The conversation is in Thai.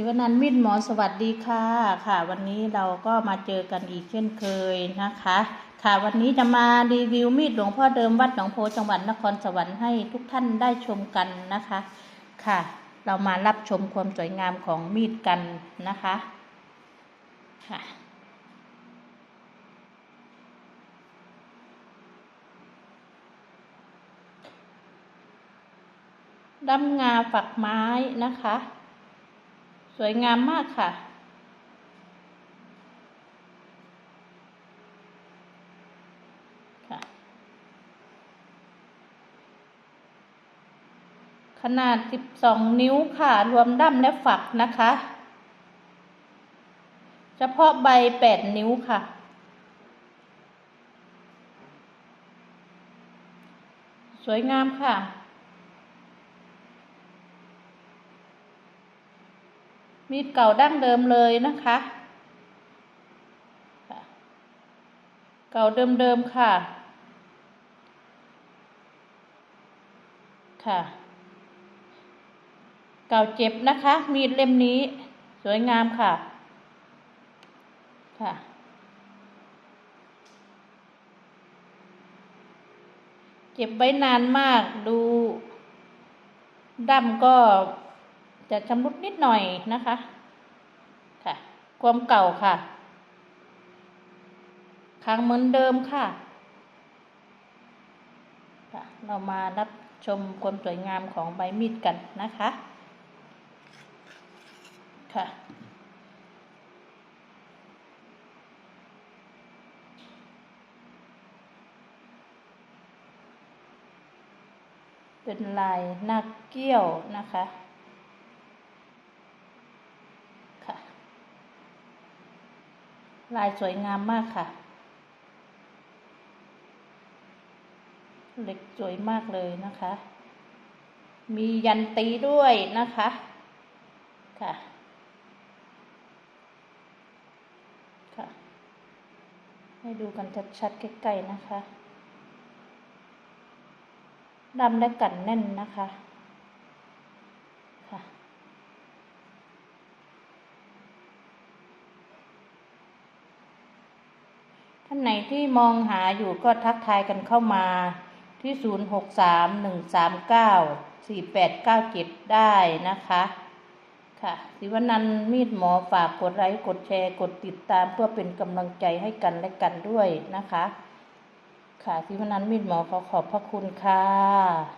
ศิวนันมิตรหมอสวัสดีค่ะค่ะ วันนี้เราก็มาเจอกันอีกเช่นเคยนะคะ ค่ะวันนี้จะมารีวิวมีดหลวงพ่อเดิมวัดหนองโพจังหวัดนครสวรรค์ให้ทุกท่านได้ชมกันนะคะ ค่ะ เรามารับชมความสวยงามของมีดกันนะคะค่ะดำงาฝักไม้นะคะ สวยงามมากค่ะ ขนาด 12 นิ้วค่ะ รวมด้ำและฝักนะคะ เฉพาะใบ 8 นิ้วค่ะสวยงามค่ะ มีดเก่าดั้งเดิมเลยนะคะ เก่าเดิมๆค่ะ ค่ะ เก่าเจ็บนะคะ มีดเล่มนี้สวยงามค่ะ ค่ะเก็บไว้นานมากดูด้ำก็ จะชำรุดนิดหน่อยนะคะ ค่ะ ความเก่าค่ะค้างเหมือนเดิมค่ะค่ะ เรามารับชมความสวยงามของใบมีดกันนะคะ ค่ะเป็นลายหนักเกี้ยวนะคะ ลายสวยงามมากค่ะ เหล็กสวยมากเลยนะคะ มียันตีด้วยนะคะค่ะค่ะ ให้ดูกันชัดๆใกล้ๆนะคะดำและกันแน่นนะคะ ค่ะ ท่านไหนที่มองหาอยู่ก็ทักทายกันเข้ามาที่ 0631394897 ได้นะคะค่ะสิวนันมีดหมอฝากกดไลค์กดแชร์กดติดตามเพื่อเป็นกำลังใจให้กันและกันด้วยนะคะ ค่ะสิวนันมีดหมอขอขอบพระคุณค่ะ